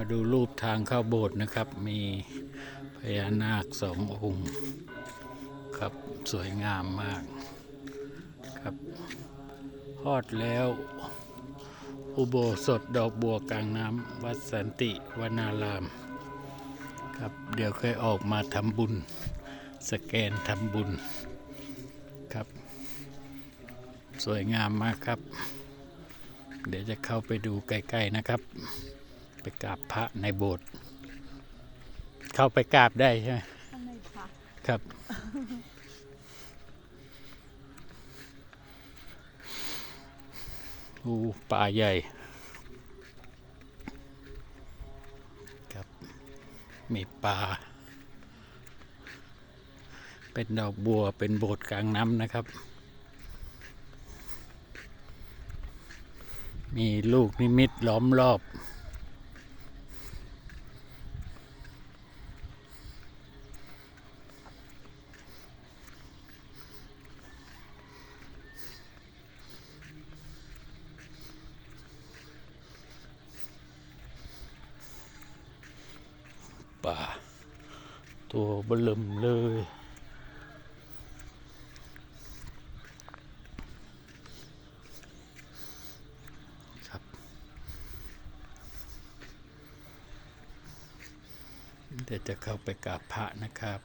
มาดูรูปทางเข้าโบสถ์นะครับ มีพญานาคสององค์ครับสวยงามมากครับฮอดแล้ว อุโบสถดอกบัวกลางน้ำวัดสันติวนาราม ครับเดี๋ยวเคยออกมาทำบุญ สแกนทำบุญครับ สวยงามมากครับ เดี๋ยวจะเข้าไปดูใกล้ ๆนะครับ กราบพระในโบสถ์เข้าไปกราบได้ใช่ไหมทำไมคะครับอูป่าใหญ่ครับมีป่าเป็นดอกบัวเป็นโบสถ์กลางน้ำนะครับ มีลูกนิมิตล้อมรอบ ป่า ตัวบลมเลย ครับ เดี๋ยวจะเข้าไปกราบพระนะครับ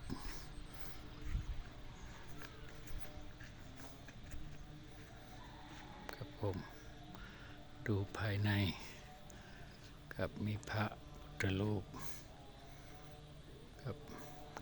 ครับผมดูภายในครับมีพระพุทธรูป